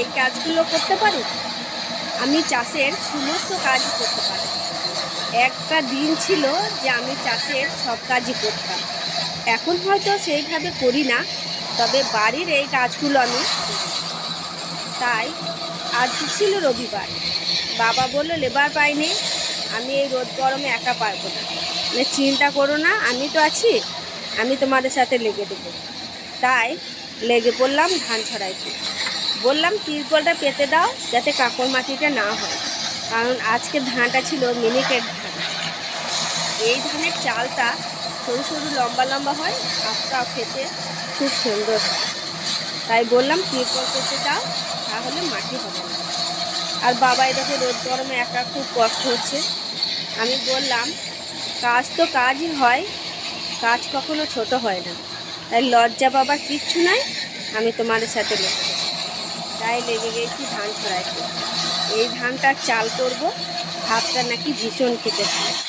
এই কাজগুলো করতে পারি, আমি চাষের সমস্ত কাজই করতে পারি। একটা দিন ছিল যে আমি চাষের সব কাজই করতাম। এখন হয়তো সেইভাবে করি না, তবে বাড়ির এই কাজগুলো আমি তাই আজ ছিল রবিবার। বাবা বলল, লেবার পাইনি, আমি এই রোদ গরমে একা পারব না। মানে চিন্তা করো না, আমি তো আছি, আমি তোমাদের সাথে লেগে দেবো। তাই লেগে পড়লাম ধান ছড়াইতে বললাম, তিরপলটা পেতে দাও, যাতে কাকর মাটিটা না হয়। কারণ আজকে ধানটা ছিল মিনিকেট ধান। এই ধানের চালটা সরু সরু, লম্বা লম্বা হয় ভাতটা খেতে খুব সুন্দর হয়। তাই বললাম, তিরপল পেতে দাও, তাহলে মাটি হবে না। আর বাবা এটাকে রোদ গরমে একা খুব কষ্ট হচ্ছে। আমি বললাম, কাজ তো কাজই হয়, কাজ কখনো ছোট হয় না। তাই লজ্জা পাবার কিচ্ছু নাই। আমি তোমার সাথে লেগে। তাই লেগে গেছি ধান ছড়াইতে এই ধানটা চাল করব, ভাতটা নাকি ভীষণ খেতে ভালো